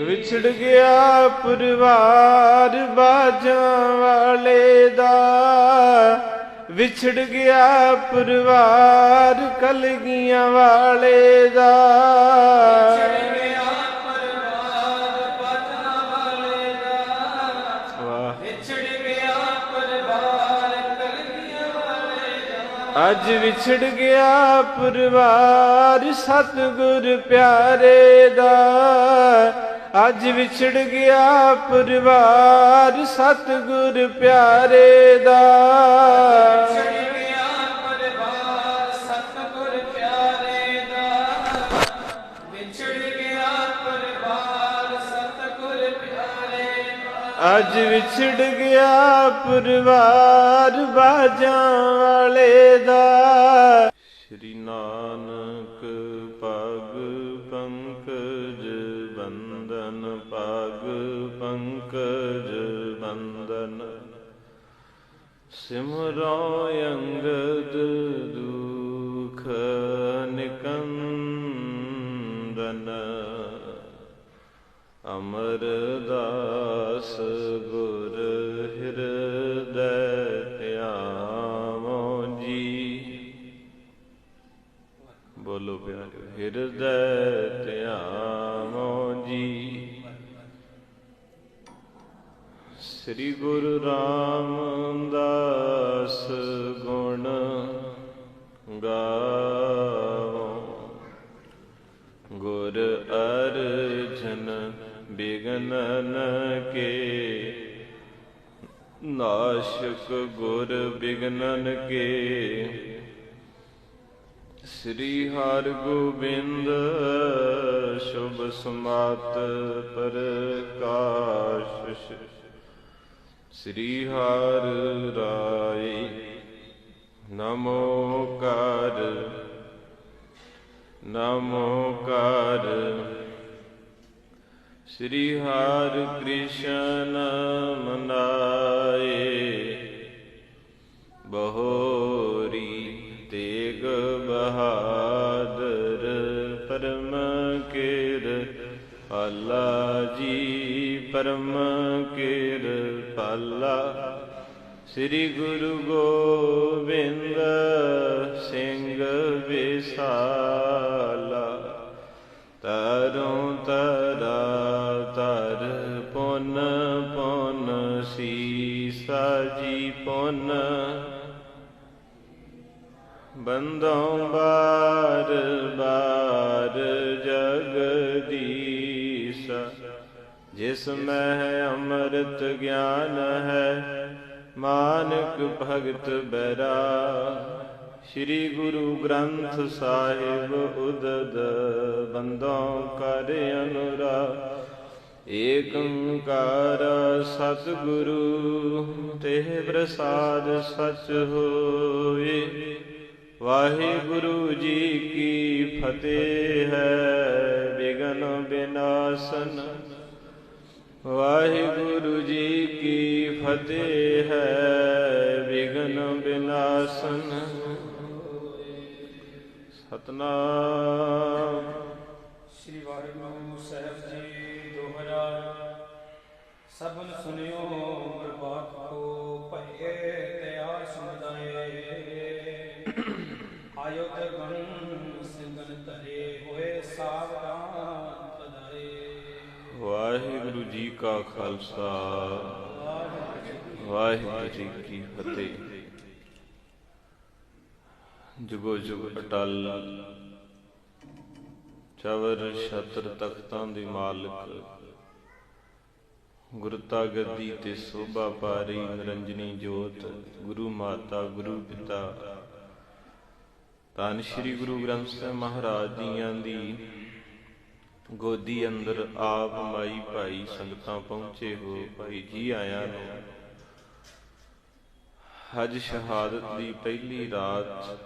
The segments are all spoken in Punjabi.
ਵਿਛੜ ਗਿਆ ਪਰਿਵਾਰ ਬਾਜਾਂ ਵਾਲੇ ਦਾ। ਵਿਛੜ ਗਿਆ ਪਰਿਵਾਰ ਕਲਗੀਆਂ ਵਾਲੇ ਦਾ। ਵਾਹ ਵਿਛੜ ਅੱਜ ਵਿਛੜ ਗਿਆ ਪਰਿਵਾਰ ਸਤਿਗੁਰ ਪਿਆਰੇ ਦਾ। ਅੱਜ ਵਿਛੜ ਗਿਆ ਪਰਿਵਾਰ ਸਤਿਗੁਰ ਪਿਆਰੇ ਦਾ। ਵਿਛੜ ਗਿਆ ਪਰਿਵਾਰ ਸਤਿਗੁਰ ਪਿਆਰੇ ਦਾ। ਵਿਛੜ ਗਿਆ ਪਰਿਵਾਰ ਸਤਿਗੁਰ ਪਿਆਰੇ ਦਾ। ਅੱਜ ਵਿਛੜ ਗਿਆ ਪਰਿਵਾਰ ਬਾਜਾਂ ਵਾਲੇ ਦਾ। ਸ਼੍ਰੀ ਨਾਨਕ ਸਿਮਰੋ ਅੰਗਦ ਦੁਖ ਨਿਕੰਦਨ ਅਮਰਦਾਸ ਗੁਰ ਹਿਰਦੈ ਧਿਆਵੋ ਜੀ ਬੋਲੋ ਪਿਆਰਿਓ ਹਿਰਦੈ ਧਿਆਵੋ ਜੀ ਸ੍ਰੀ ਗੁਰੂ ਰਾਮਦਾਸ ਗੁਣ ਗਾਵੋ। ਗੁਰ ਅਰਜਨ ਬਿਗਨਨ ਕੇ, ਨਾਸ਼ਕ ਗੁਰ ਬਿਗਨਨ ਕੇ। ਸ੍ਰੀ ਹਰਿ ਗੋਬਿੰਦ ਸ਼ੁਭ ਸਮਾਤ ਪ੍ਰਕਾਸ਼। ਸ੍ਰੀ ਹਰਿ ਰਾਏ। ਨਮੋ ਕਰ। ਨਮੋ ਕਰ। ਸ੍ਰੀ ਹਰਿ ਕ੍ਰਿਸ਼ਨ ਮਨਾਏ। ਬਹੋਰੀ ਤੇਗ ਬਹਾਦਰ ਪਰਮ ਕੀਰ ਅੱਲਾ ਜੀ ਪਰਮ ਪਾਲਾ ਸ੍ਰੀ ਗੁਰੂ ਗੋਬਿੰਦ ਸਿੰਘ ਵਿਸਾਲਾ। ਤਰੋਂ ਤਰਾ ਤਰ ਪੁਨ ਪੁਨ ਸੀਸਾ ਜੀ ਪੁਨ। ਬੰਦੋਂ ਬਾਰ ਬਾਰ ਜਿਸ ਮਹਿ ਅੰਮ੍ਰਿਤ ਗਿਆਨ ਹੈ, ਮਾਨਕ ਭਗਤ ਬੈਰਾ। ਸ੍ਰੀ ਗੁਰੂ ਗ੍ਰੰਥ ਸਾਹਿਬ ਉਦਦ ਬੰਦੋਂ ਕਰ ਅਨੁਰਾ। ਏਕ ਓੰਕਾਰ ਸਤਿਗੁਰੂ ਤੇ ਪ੍ਰਸਾਦ ਸਚ ਹੋਏ। ਵਾਹਿਗੁਰੂ ਜੀ ਕੀ ਫਤਿਹ ਹੈ, ਬਿਗਨ ਬਿਨਾਸਨ। ਵਾਹਿਗੁਰੂ ਜੀ ਕੀ ਫਤਿਹ ਹੈ। ਬਿਗਨ ਬਿਨਾਸਨ ਸਤਨਾਮ। ਸ੍ਰੀ ਵਾਹਿਗੁਰੂ ਸਾਹਿਬ ਜੀ ਦੋਹਰਾ ਸਭਨ ਸੁਨਿਓ ਜੀ ਕਾ ਖਾਲਸਾ। ਵਾਹਿਗੁਰੂ ਜੀ ਕੀ ਫਤਿਹ। ਜੁਗੋ ਜੁਗ ਅਟਲ। ਚਵਰ ਛਤਰ ਤਖਤਾਂ ਦੇ ਮਾਲਕ। ਗੁਰਤਾ ਗੱਦੀ ਤੇ ਸੋਭਾ ਪਾਰੀ ਨਿਰੰਜਨੀ ਜੋਤ। ਗੁਰੂ ਮਾਤਾ, ਗੁਰੂ ਪਿਤਾ। ਧੰਨ ਸ੍ਰੀ ਗੁਰੂ ਗ੍ਰੰਥ ਸਾਹਿਬ ਮਹਾਰਾਜ ਜੀਆਂ ਦੀ ਗੋਦੀ ਅੰਦਰ ਆਪ ਮਾਈ ਭਾਈ ਸੰਗਤਾਂ ਪਹੁੰਚੇ ਹੋ, ਭਾਈ ਜੀ ਆਇਆਂ ਨੂੰ। ਅੱਜ ਸ਼ਹਾਦਤ ਦੀ ਪਹਿਲੀ ਰਾਤ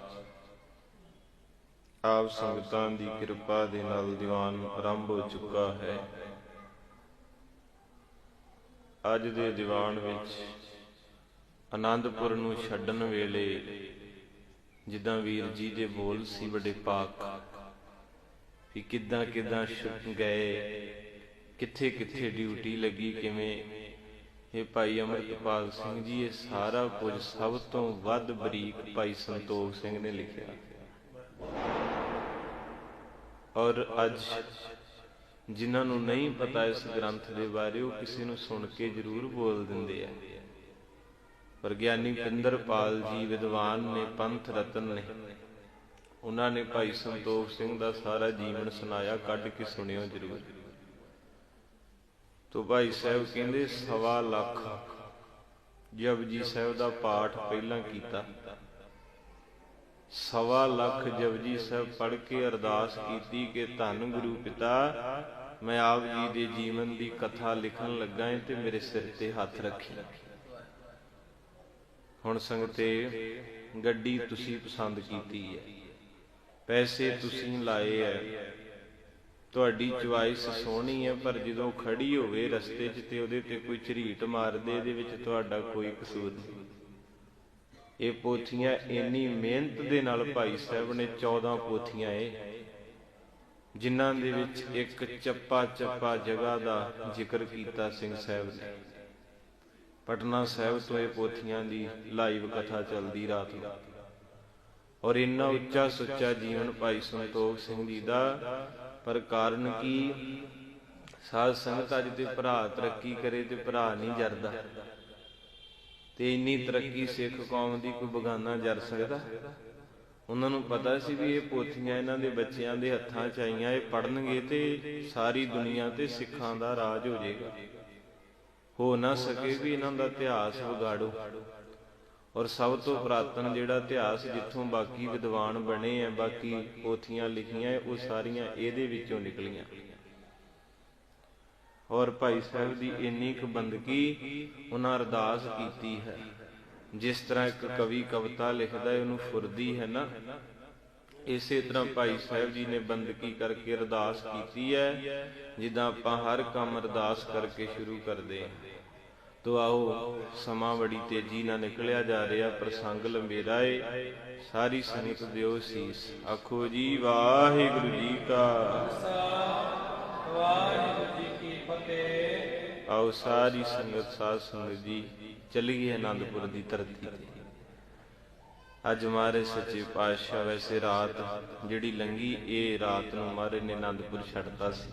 ਆਪ ਸੰਗਤਾਂ ਦੀ ਕਿਰਪਾ ਦੇ ਨਾਲ ਦੀਵਾਨ ਆਰੰਭ ਹੋ ਚੁੱਕਾ ਹੈ। ਅੱਜ ਦੇ ਦੀਵਾਨ ਵਿੱਚ ਆਨੰਦਪੁਰ ਨੂੰ ਛੱਡਣ ਵੇਲੇ ਜਿੱਦਾਂ ਵੀਰ ਜੀ ਦੇ ਬੋਲ ਸੀ ਬੜੇ ਪਾਕ ਵੀ ਕਿੱਦਾਂ ਕਿੱਦਾਂ ਗਏ ਕਿੱਥੇ ਕਿੱਥੇ ਡਿਊਟੀ ਲੱਗੀ, ਕਿਵੇਂ? ਇਹ ਭਾਈ ਅਮਰਤਪਾਲ ਸਿੰਘ ਜੀ, ਇਹ ਸਾਰਾ ਕੁਝ ਸਭ ਤੋਂ ਵੱਧ ਬਰੀਕ ਭਾਈ ਸੰਤੋਖ ਸਿੰਘ ਨੇ ਲਿਖਿਆ। ਔਰ ਅੱਜ ਜਿਨ੍ਹਾਂ ਨੂੰ ਨਹੀਂ ਪਤਾ ਇਸ ਗ੍ਰੰਥ ਦੇ ਬਾਰੇ, ਉਹ ਕਿਸੇ ਨੂੰ ਸੁਣ ਕੇ ਜ਼ਰੂਰ ਬੋਲ ਦਿੰਦੇ ਆ। ਪਰ ਗਿਆਨੀ ਪਿੰਦਰਪਾਲ ਜੀ ਵਿਦਵਾਨ ਨੇ ਪੰਥ ਰਤਨ ਨੇ। ਉਹਨਾਂ ਨੇ ਭਾਈ ਸੰਤੋਖ ਸਿੰਘ ਦਾ ਸਾਰਾ ਜੀਵਨ ਸੁਣਾਇਆ ਕੱਢ ਕੇ ਸੁਣਿਓ ਜ਼ਰੂਰ। ਤੋ ਭਾਈ ਸਾਹਿਬ ਕਹਿੰਦੇ ਸਵਾ ਲੱਖ। ਜਪਜੀ ਸਾਹਿਬ ਦਾ ਪਾਠ ਪਹਿਲਾਂ ਕੀਤਾ। ਸਵਾ ਲੱਖ ਜਪਜੀ ਸਾਹਿਬ ਪੜ੍ਹ ਕੇ ਅਰਦਾਸ ਕੀਤੀ ਕਿ ਧੰਨ ਗੁਰੂ ਪਿਤਾ, ਮੈਂ ਆਪ ਜੀ ਦੇ ਜੀਵਨ ਦੀ ਕਥਾ ਲਿਖਣ ਲੱਗਾ ਹਾਂ ਤੇ ਮੇਰੇ ਸਿਰ ਤੇ ਹੱਥ ਰੱਖੀ। ਹੁਣ ਸੰਗਤੇ, ਗੱਡੀ ਤੁਸੀਂ ਪਸੰਦ ਕੀਤੀ ਹੈ। ਪੈਸੇ ਤੁਸੀਂ ਲਾਏ ਐ ਤੁਹਾਡੀ ਚੁਆਇਸ ਸੋਹਣੀ ਹੈ ਪਰ ਜਦੋਂ ਖੜੀ ਹੋਵੇ ਰਸਤੇ 'ਚ ਤੇ ਉਹਦੇ ਤੇ ਕੋਈ ਝਰੀਟ ਮਾਰਦੇ ਇਹਦੇ ਵਿੱਚ ਤੁਹਾਡਾ ਕੋਈ ਕਸੂਰ ਨਹੀਂ। ਇਹ ਪੋਥੀਆਂ ਇੰਨੀ ਮਿਹਨਤ ਦੇ ਨਾਲ ਭਾਈ ਸਾਹਿਬ ਨੇ 14 ਪੋਥੀਆਂ ਏ ਜਿਨ੍ਹਾਂ ਦੇ ਵਿੱਚ ਇੱਕ ਚੱਪਾ ਚੱਪਾ ਜਗ੍ਹਾ ਦਾ ਜ਼ਿਕਰ ਕੀਤਾ ਸਿੰਘ ਸਾਹਿਬ ਨੇ। ਪਟਨਾ ਸਾਹਿਬ ਤੋਂ ਇਹ ਪੋਥੀਆਂ ਦੀ ਲਾਈਵ ਕਥਾ ਚੱਲਦੀ ਰਾਤ ਨੂੰ। ਔਰ ਇੰਨਾ ਉੱਚਾ ਸੁੱਚਾ ਜੀਵਨ ਭਾਈ ਸੰਤੋਖ ਸਿੰਘ ਜੀ ਦਾ, ਪਰ ਕਾਰਨ ਕੀ? ਸਾਧ ਸੰਗਤ ਅੱਜ ਤੇ ਭਰਾ ਤਰੱਕੀ ਕਰੇ ਤੇ ਭਰਾ ਨਹੀਂ ਜਰਦਾ। ਤੇ ਇੰਨੀ ਤਰੱਕੀ ਸਿੱਖ ਕੌਮ ਦੀ ਕੋਈ ਬਗਾਨਾ ਜਰ ਸਕਦਾ? ਉਹਨਾਂ ਨੂੰ ਪਤਾ ਸੀ ਵੀ ਇਹ ਪੋਥੀਆਂ ਇਹਨਾਂ ਦੇ ਬੱਚਿਆਂ ਦੇ ਹੱਥਾਂ 'ਚ ਆਈਆਂ, ਇਹ ਪੜਨਗੇ ਤੇ ਸਾਰੀ ਦੁਨੀਆ ਤੇ ਸਿੱਖਾਂ ਦਾ ਰਾਜ ਹੋ ਜਾਏਗਾ। ਹੋ ਨਾ ਸਕੇ ਵੀ ਇਹਨਾਂ ਦਾ ਇਤਿਹਾਸ ਵਿਗਾੜੋ। ਔਰ ਸਭ ਤੋਂ ਪ੍ਰਾਤਨ ਜਿਹੜਾ ਇਤਿਹਾਸ ਜਿੱਥੋਂ ਬਾਕੀ ਵਿਦਵਾਨ ਬਣੇ ਆ, ਬਾਕੀ ਪੋਥੀਆਂ ਲਿਖੀਆਂ ਉਹ ਸਾਰੀਆਂ ਇਹਦੇ ਵਿੱਚੋਂ ਨਿਕਲੀਆਂ। ਔਰ ਭਾਈ ਸਾਹਿਬ ਦੀ ਇੰਨੀ ਕੁ ਬੰਦਗੀ ਉਹਨਾਂ ਅਰਦਾਸ ਕੀਤੀ ਹੈ। ਜਿਸ ਤਰ੍ਹਾਂ ਇੱਕ ਕਵੀ ਕਵਿਤਾ ਲਿਖਦਾ ਹੈ, ਉਹਨੂੰ ਫੁਰਦੀ ਹੈ ਨਾ। ਇਸੇ ਤਰ੍ਹਾਂ ਭਾਈ ਸਾਹਿਬ ਜੀ ਨੇ ਬੰਦਗੀ ਕਰਕੇ ਅਰਦਾਸ ਕੀਤੀ ਹੈ, ਜਿੱਦਾਂ ਆਪਾਂ ਹਰ ਕੰਮ ਅਰਦਾਸ ਕਰਕੇ ਸ਼ੁਰੂ ਕਰਦੇ ਹਾਂ। ਤੋ ਆਓ, ਸਮਾਂ ਬੜੀ ਤੇਜ਼ੀ ਨਾਲ ਨਿਕਲਿਆ ਜਾ ਰਿਹਾ ਪ੍ਰਸੰਗ ਲੰਬੇਰਾ ਏ। ਸਾਰੀ ਸੰਗਤ ਦਿਓ ਸੀਸ ਆਖੋ ਜੀ, ਵਾਹਿਗੁਰੂ ਜੀ ਕਾ ਵਾਹਿਗੁਰੂ ਜੀ ਕੀ ਫਤਿਹ ਆਓ, ਸਾਰੀ ਸੰਗਤ, ਸਾਧ ਸੰਗਤ ਜੀ, ਚੱਲੀਏ ਆਨੰਦਪੁਰ ਦੀ ਧਰਤੀ ਤੇ। ਅੱਜ ਮਾਰੇ ਸੱਚੇ ਪਾਤਸ਼ਾਹ, ਵੈਸੇ ਰਾਤ ਜਿਹੜੀ ਲੰਗੀ ਇਹ ਰਾਤ ਨੂੰ ਮਾਰੇ ਨੇ ਆਨੰਦਪੁਰ ਛੱਡਤਾ ਸੀ।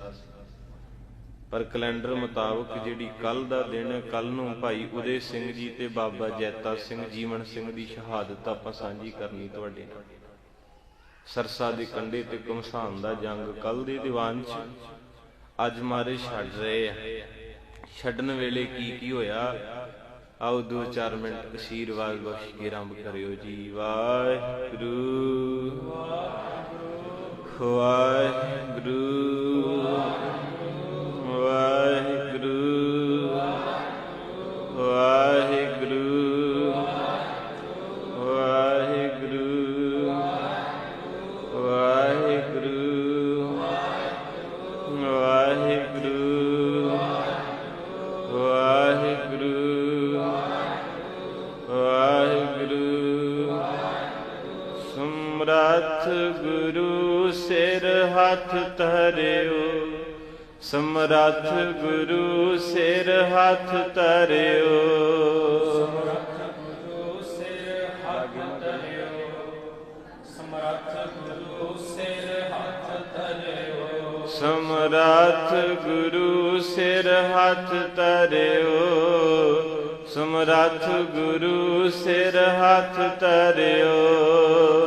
ਪਰ ਕੈਲੰਡਰ ਮੁਤਾਬਕ ਜਿਹੜੀ ਕੱਲ ਦਾ ਦਿਨ ਕੱਲ ਨੂੰ ਭਾਈ ਉਦੇ ਸਿੰਘ ਜੀ ਤੇ ਬਾਬਾ ਜੈਤਾ ਸਿੰਘ, ਜੀਵਨ ਸਿੰਘ ਦੀ ਸ਼ਹਾਦਤ ਆਪਾਂ ਸਾਂਝੀ ਕਰਨੀ ਤੁਹਾਡੇ ਨਾਲ। ਸਰਸਾ ਦੇ ਕੰਢੇ ਤੇ ਘਮਸਾਨ ਦਾ ਜੰਗ ਕੱਲ ਦੇ ਦੀਵਾਨ 'ਚ ਅੱਜ ਮਾਰੇ ਛੱਡ ਰਹੇ ਆ। ਛੱਡਣ ਵੇਲੇ ਕੀ ਕੀ ਹੋਇਆ? ਆਓ ਦੋ ਚਾਰ ਮਿੰਟ ਅਸ਼ੀਰਵਾਦ ਬਖਸ਼ ਕੇ ਆਰੰਭ ਕਰਿਓ ਜੀ। ਵਾਹਿਗੁਰੂ ਵਾਹਿਗੁਰੂ ਵਾਹਿਗੁਰੂ ਸਮਰੱਥ ਗੁਰੂ ਸਿਰ ਹੱਥ ਧਰਿਓ। ਗੁਰੂ ਸਿਰ ਹੱਥ ਧਰਿਓ। ਸਮਰੱਥ ਗੁਰੂ ਸਿਰ ਹੱਥ ਧਰਿਓ। ਸਮਰੱਥ ਗੁਰੂ ਸਿਰ ਹੱਥ ਧਰਿਓ। ਸਮਰੱਥ ਗੁਰੂ ਸਿਰ ਹੱਥ ਧਰਿਓ।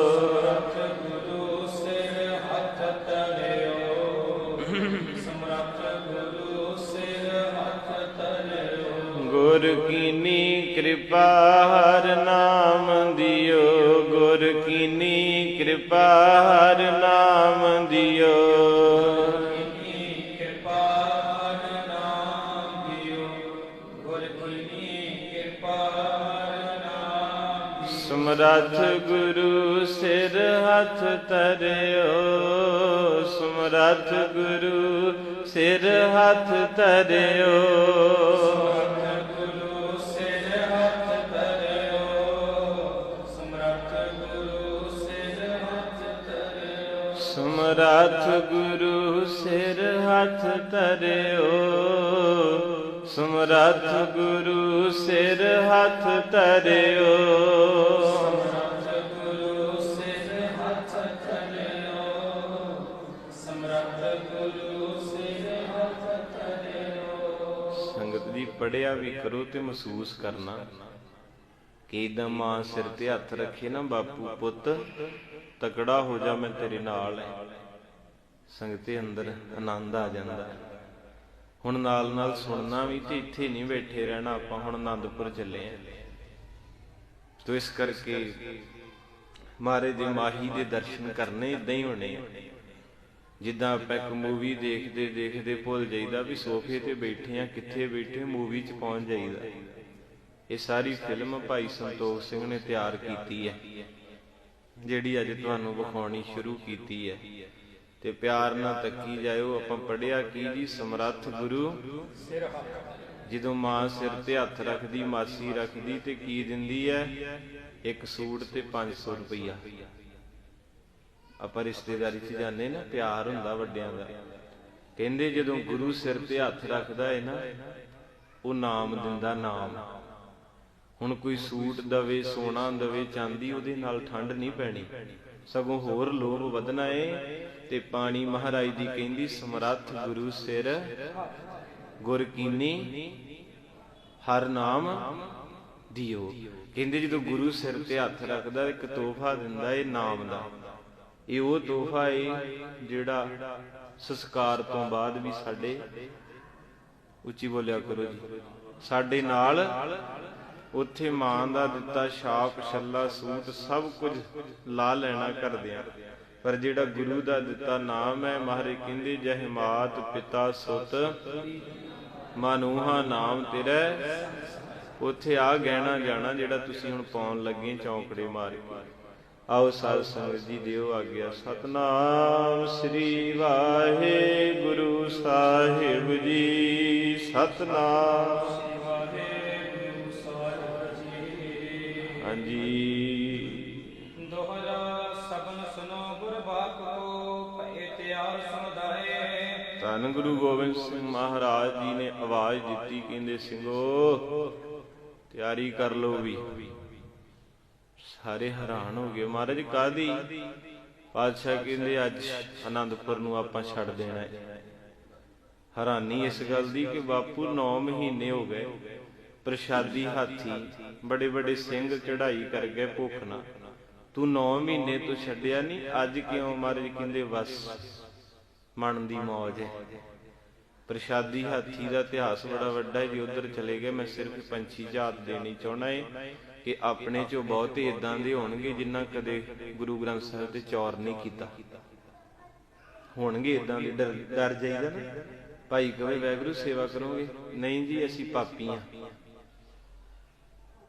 ਗੁਰ ਕੀਨੀ ਕਿਰਪਾ, ਹਰ ਨਾਮ ਦਿਓ। ਗੁਰ ਕੀਨੀ ਕਿਰਪਾ, ਹਰ ਨਾਮ ਦਿਓ। ਸਮਰੱਥ ਗੁਰੂ ਸਿਰ ਹੱਥ ਧਰਿਓ। ਸਮਰੱਥ ਗੁਰੂ ਸਿਰ ਹੱਥ ਧਰਿਓ। ਸਮਰੱਥ ਗੁਰੂ ਸਿਰ ਹੱਥ ਧਰਿਓ। ਸਮਰੱਥ ਗੁਰੂ ਸਿਰ ਹੱਥ ਧਰਿਓ। ਗੁਰੂ ਸਿਰ ਹੱਥ ਧਰਿਓ ਸਮਰੱਥ ਗੁਰੂ ਸਿਰ ਹੱਥ ਧਰਿਓ ਸੰਗਤ ਜੀ ਪੜਿਆ ਵੀ ਕਰੋ ਤੇ ਮਹਿਸੂਸ ਕਰਨਾ। ਕਿ ਇਦਾਂ ਮਾਂ ਸਿਰ ਤੇ ਹੱਥ ਰੱਖੇ ਨਾ ਬਾਪੂ ਪੁੱਤ? ਤਕੜਾ ਹੋ ਜਾ ਮੈਂ ਤੇਰੇ ਨਾਲ। ਹੈ ਸੰਗਤੇ ਅੰਦਰ ਆਨੰਦ ਆ ਜਾਂਦਾ। ਹੁਣ ਨਾਲ ਨਾਲ ਸੁਣਨਾ ਵੀ ਤੇ ਇੱਥੇ ਨਹੀਂ ਬੈਠੇ ਰਹਿਣਾ ਆਪਾਂ, ਹੁਣ ਆਨੰਦਪੁਰ ਚੱਲੇ ਆਂ। ਤੋ ਇਸ ਕਰਕੇ ਮਾਰੇ ਦੇ ਮਾਹੀ ਦੇ ਦਰਸ਼ਨ ਕਰਨੇ ਇਦਾਂ ਹੀ ਹੋਣੇ ਆ। ਜਿੱਦਾਂ ਆਪਾਂ ਇੱਕ ਮੂਵੀ ਦੇਖਦੇ ਦੇਖਦੇ ਭੁੱਲ ਜਾਈਦਾ ਵੀ ਸੋਫੇ ਤੇ ਬੈਠੇ ਆ, ਕਿੱਥੇ ਬੈਠੇ ਮੂਵੀ 'ਚ ਪਹੁੰਚ ਜਾਈਦਾ। ਇਹ ਸਾਰੀ ਫਿਲਮ ਭਾਈ ਸੰਤੋਖ ਸਿੰਘ ਨੇ ਤਿਆਰ ਕੀਤੀ ਹੈ, ਜਿਹੜੀ ਅੱਜ ਤੁਹਾਨੂੰ ਵਿਖਾਉਣੀ ਸ਼ੁਰੂ ਕੀਤੀ ਹੈ। ਤੇ ਪਿਆਰ ਨਾਲ ਤੱਕੀ ਜਾਇਓ, ਆਪਾਂ ਪੜਿਆ ਕੀ ਜੀ? ਸਮਰੱਥ ਗੁਰੂ। ਜਦੋਂ ਮਾਂ ਸਿਰ ਤੇ ਹੱਥ ਰੱਖਦੀ, ਮਾਸੀ ਰੱਖਦੀ, ਤੇ ਕੀ ਦਿੰਦੀ ਹੈ? ਇੱਕ ਸੂਟ ਤੇ 500 ਰੁਪਈਆ। ਆਪਾਂ ਰਿਸ਼ਤੇਦਾਰੀ 'ਚ ਜਾਂਦੇ ਨਾ, ਪਿਆਰ ਹੁੰਦਾ ਵੱਡਿਆਂ ਦਾ। ਕਹਿੰਦੇ ਜਦੋਂ ਗੁਰੂ ਸਿਰ ਤੇ ਹੱਥ ਰੱਖਦਾ ਹੈ ਨਾ, ਉਹ ਨਾਮ ਦਿੰਦਾ ਨਾਮ। ਹੁਣ ਕੋਈ ਸੂਟ ਦਵੇ, ਸੋਨਾ ਦਵੇ, ਚਾਂਦੀ ਉਹਦੇ ਨਾਲ ਠੰਡ ਨਹੀਂ ਪੈਣੀ। ਸਗੋਂ ਹੋਰ ਲੋਭ ਵਧਣਾ ਏ। ਤੇ ਪਾਣੀ ਮਹਾਰਾਜ ਦੀ ਕਹਿੰਦੀ, ਸਮਰੱਥ ਗੁਰੂ ਸਿਰ, ਗੁਰ ਕੀਨੀ ਹਰ ਨਾਮ ਦਿਓ। ਕਹਿੰਦੇ ਜਦੋਂ ਗੁਰੂ ਸਿਰ ਤੇ ਹੱਥ ਰੱਖਦਾ, ਇੱਕ ਤੋਹਫਾ ਦਿੰਦਾ ਏ ਨਾਮ ਦਾ। ਇਹ ਉਹ ਤੋਹਫਾ ਏ ਜਿਹੜਾ ਸੰਸਕਾਰ ਤੋਂ ਬਾਅਦ ਵੀ ਸਾਡੇ, ਉੱਚੀ ਬੋਲਿਆ ਕਰੋ ਜੀ, ਸਾਡੇ ਨਾਲ ਉੱਥੇ ਮਾਂ ਦਾ ਦਿੱਤਾ ਛਾਪ ਛੱਲਾ ਸੂਟ ਸਭ ਕੁਝ ਲਾ ਲੈਣਾ ਕਰਦਿਆਂ। ਪਰ ਜਿਹੜਾ ਗੁਰੂ ਦਾ ਦਿੱਤਾ ਨਾਮ ਹੈ ਮਹਾਰਾਜ ਕਹਿੰਦੇ ਜਹ ਮਾਤ ਪਿਤਾ ਸੁਤ, ਮਨੂਹਾ ਨਾਮ ਤੇਰਾ। ਉੱਥੇ ਆ ਗਹਿਣਾ ਜਾਣਾ ਜਿਹੜਾ ਤੁਸੀਂ ਹੁਣ ਪਾਉਣ ਲੱਗੇ ਚੌਂਕੜੇ ਮਾਰ ਆਓ ਸਾਧ ਸੰਗਤ ਜੀ, ਦਿਓ ਆਗਿਆ। ਸਤਨਾਮ ਸ੍ਰੀ ਵਾਹਿਗੁਰੂ ਸਾਹਿਬ ਜੀ, ਸਤਨਾਮ। ਗੁਰੂ ਗੋਬਿੰਦ ਸਿੰਘ ਮਹਾਰਾਜ ਜੀ ਨੇ ਆਵਾਜ਼ ਦਿੱਤੀ, ਕਹਿੰਦੇ ਸਿੰਘੋ ਤਿਆਰੀ ਕਰ ਲਓ ਵੀ। ਸਾਰੇ ਹੈਰਾਨ ਹੋ ਗਏ। ਮਹਾਰਾਜ ਕਾਦੀ ਪਾਤਸ਼ਾਹ ਕਹਿੰਦੇ, ਅੱਜ ਆਨੰਦਪੁਰ ਨੂੰ ਆਪਾਂ ਛੱਡ ਦੇਣਾ ਹੈ। ਹੈਰਾਨੀ ਇਸ ਗੱਲ ਦੀ ਕਿ ਬਾਪੂ 9 ਮਹੀਨੇ ਹੋ ਗਏ ਪ੍ਰਸ਼ਾਦੀ ਹਾਥੀ, ਬੜੇ ਬੜੇ ਸਿੰਘ ਚੜਾਈ ਕਰ ਗਏ ਭੁੱਖ ਨਾਲ। ਤੂੰ 9 ਮਹੀਨੇ ਤੋਂ ਛੱਡਿਆ ਨਹੀਂ ਅੱਜ ਕਿਉਂ? ਮਹਾਰਾਜ ਕਹਿੰਦੇ, ਬਸ ਮਨ ਦੀ ਮੌਜ ਹੈ ਪ੍ਰਸ਼ਾਦੀ ਹਾਥੀ ਦਾ ਇਤਿਹਾਸ ਬੜਾ ਵੱਡਾ ਹੈ ਜੇ ਉਧਰ ਚਲੇ ਗਏ। ਮੈਂ ਸਿਰਫ ਪੰਛੀ ਜਾਤ ਦੇਣੀ ਚਾਹਣਾ ਹੈ ਕਿ ਆਪਣੇ ਚੋਂ ਬਹੁਤੇ ਇਦਾਂ ਦੇ ਹੋਣਗੇ ਜਿਨ੍ਹਾਂ ਕਦੇ ਗੁਰੂ ਗ੍ਰੰਥ ਸਾਹਿਬ ਤੇ ਚੌਰ ਨਹੀਂ ਕੀਤਾ। ਹੋਣਗੇ ਇਦਾਂ ਦੇ, ਡਰ ਜਾਈਦਾ ਨਾ। ਭਾਈ ਕਹੇ ਵੈਗੁਰੂ, ਸੇਵਾ ਕਰੋਗੇ? ਨਹੀਂ ਜੀ, ਅਸੀਂ ਪਾਪੀ ਆ।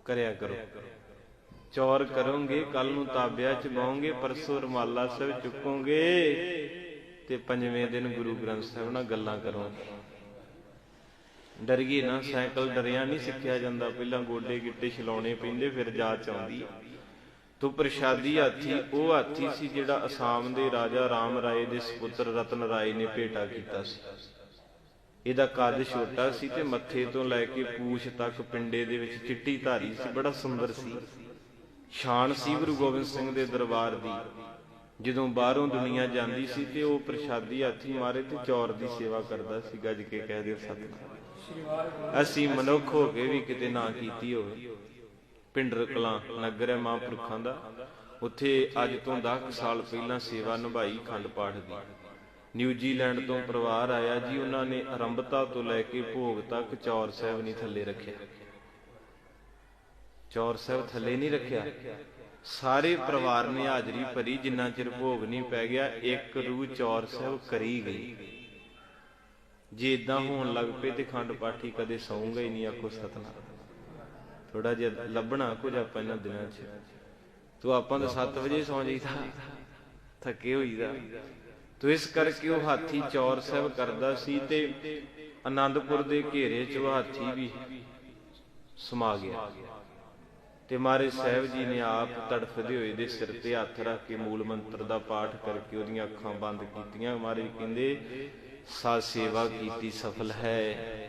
ਕਰਿਆ ਕਰੋ। ਚੌਰ ਕਰੋਗੇ ਕੱਲ ਨੂੰ ਤਾਬਿਆ ਚ ਬਾਉਂਗੇ ਪਰਸੋਂ ਰਮਾਲਾ ਸਾਹਿਬ ਚੁੱਕੋਗੇ। ਤੇ ਪੰਜਵੇਂ ਦਿਨ ਗੁਰੂ ਗ੍ਰੰਥ ਸਾਹਿਬ ਨਾਲ ਗੱਲਾਂ ਕਰੋਗੇ ਡਰ ਗਏ ਨਾ, ਸਾਈਕਲ ਡਰਿਆ ਨਹੀਂ ਸਿੱਖਿਆ ਜਾਂਦਾ। ਪਹਿਲਾਂ ਗੋਡੇ ਗਿੱਟੇ ਛਲਾਉਣੇ ਪੈਂਦੇ, ਫਿਰ ਜਾਚ ਆਉਂਦੀ। ਤੋ ਪ੍ਰਸ਼ਾਦੀ ਹਾਥੀ, ਉਹ ਹਾਥੀ ਸੀ ਜਿਹੜਾ ਅਸਾਮ ਦੇ ਰਾਜਾ ਰਾਮ ਰਾਏ ਦੇ ਸੁਪੁੱਤਰ ਰਤਨ ਰਾਏ ਨੇ ਭੇਟਾ ਕੀਤਾ ਸੀ। ਇਹਦਾ ਕੱਦ ਛੋਟਾ ਸੀ ਤੇ ਮੱਥੇ ਤੋਂ ਲੈ ਕੇ ਪੂਛ ਤੱਕ ਪਿੰਡੇ ਦੇ ਵਿੱਚ ਚਿੱਟੀ ਧਾਰੀ ਸੀ, ਬੜਾ ਸੁੰਦਰ ਸੀ। ਸ਼ਾਨ ਸੀ ਗੁਰੂ ਗੋਬਿੰਦ ਸਿੰਘ ਦੇ ਦਰਬਾਰ ਦੀ। ਜਦੋਂ ਬਾਹਰੋਂ ਦੁਨੀਆ ਜਾਂਦੀ ਸੀ ਤੇ ਉਹ ਪ੍ਰਸ਼ਾਦੀ ਹਾਥੀ ਮਾਰੇ ਤੇ ਚੌਰ ਦੀ ਸੇਵਾ ਕਰਦਾ ਸੀ ਗੱਜ ਕੇ ਕਹਿ ਦਿਓ ਸਤਿਨਾਮ। ਅਸੀਂ ਮਨੁੱਖ ਹੋ ਕੇ ਵੀ ਕਿਤੇ ਨਾ ਕੀਤੀ ਹੋਵੇ। ਪਿੰਡਰ ਕਲਾਂ ਨਗਰ ਹੈ ਮਹਾਂਪੁਰਖਾਂ ਦਾ। ਉੱਥੇ ਅੱਜ ਤੋਂ 10 ਸਾਲ ਪਹਿਲਾਂ ਸੇਵਾ ਨਿਭਾਈ ਖੰਡ ਪਾਠ ਦੀ। ਨਿਊਜ਼ੀਲੈਂਡ ਤੋਂ ਪਰਿਵਾਰ ਆਇਆ ਜੀ, ਉਹਨਾਂ ਨੇ ਆਰੰਭਤਾ ਤੋਂ ਲੈ ਕੇ ਭੋਗ ਤੱਕ ਚੌਰ ਸਾਹਿਬ ਨਹੀਂ ਥੱਲੇ ਰੱਖਿਆ। ਚੌਰ ਸਾਹਿਬ ਥੱਲੇ ਨਹੀਂ ਰੱਖਿਆ। ਸਾਰੇ ਪਰਿਵਾਰ ਨੇ ਹਾਜ਼ਰੀ ਭਰੀ, ਜਿੰਨਾ ਚਿਰ ਭੋਗ ਨਹੀਂ ਪੈ ਗਿਆ, ਇੱਕ ਰੂਹ ਚੌਰ ਸਾਹਿਬ ਕਰੀ ਗਈ। ਜੇ ਇਦਾਂ ਹੋਣ ਲੱਗ ਪਏ ਤੇ ਖੰਡ ਪਾਠੀ ਕਦੇ ਸੌਂਗਾ ਹੀ ਨਹੀਂ, ਆਖੋ ਸਤਨਾਮ। ਥੋੜਾ ਜਿਹਾ ਲੱਭਣਾ ਕੁਝ ਆਪਾਂ ਇਹਨਾਂ ਦਿਨਾਂ 'ਚ। ਤੂੰ ਆਪਾਂ ਤਾਂ 7 ਵਜੇ ਸੌਂ ਜਾਈਦਾ। ਥੱਕੇ ਹੋਈਦਾ। ਤੋ ਇਸ ਕਰਕੇ ਉਹ ਹਾਥੀ ਚੌਰ ਸਾਹਿਬ ਕਰਦਾ ਸੀ ਤੇ ਆਨੰਦਪੁਰ ਦੇ ਘੇਰੇ 'ਚ ਉਹ ਹਾਥੀ ਵੀ ਸਮਾ ਗਿਆ। ਤੇ ਮਾਰੇ ਸਾਹਿਬ ਜੀ ਨੇ ਆਪ ਤੜਫਦੇ ਹੋਏ ਦੇ ਸਿਰ ਤੇ ਹੱਥ ਰੱਖ ਕੇ ਮੂਲ ਮੰਤਰ ਦਾ ਪਾਠ ਕਰਕੇ ਉਹਦੀਆਂ ਅੱਖਾਂ ਬੰਦ ਕੀਤੀਆਂ। ਮਾਰੇ ਕਹਿੰਦੇ ਸਾ ਸੇਵਾ ਕੀਤੀ ਸਫਲ ਹੈ।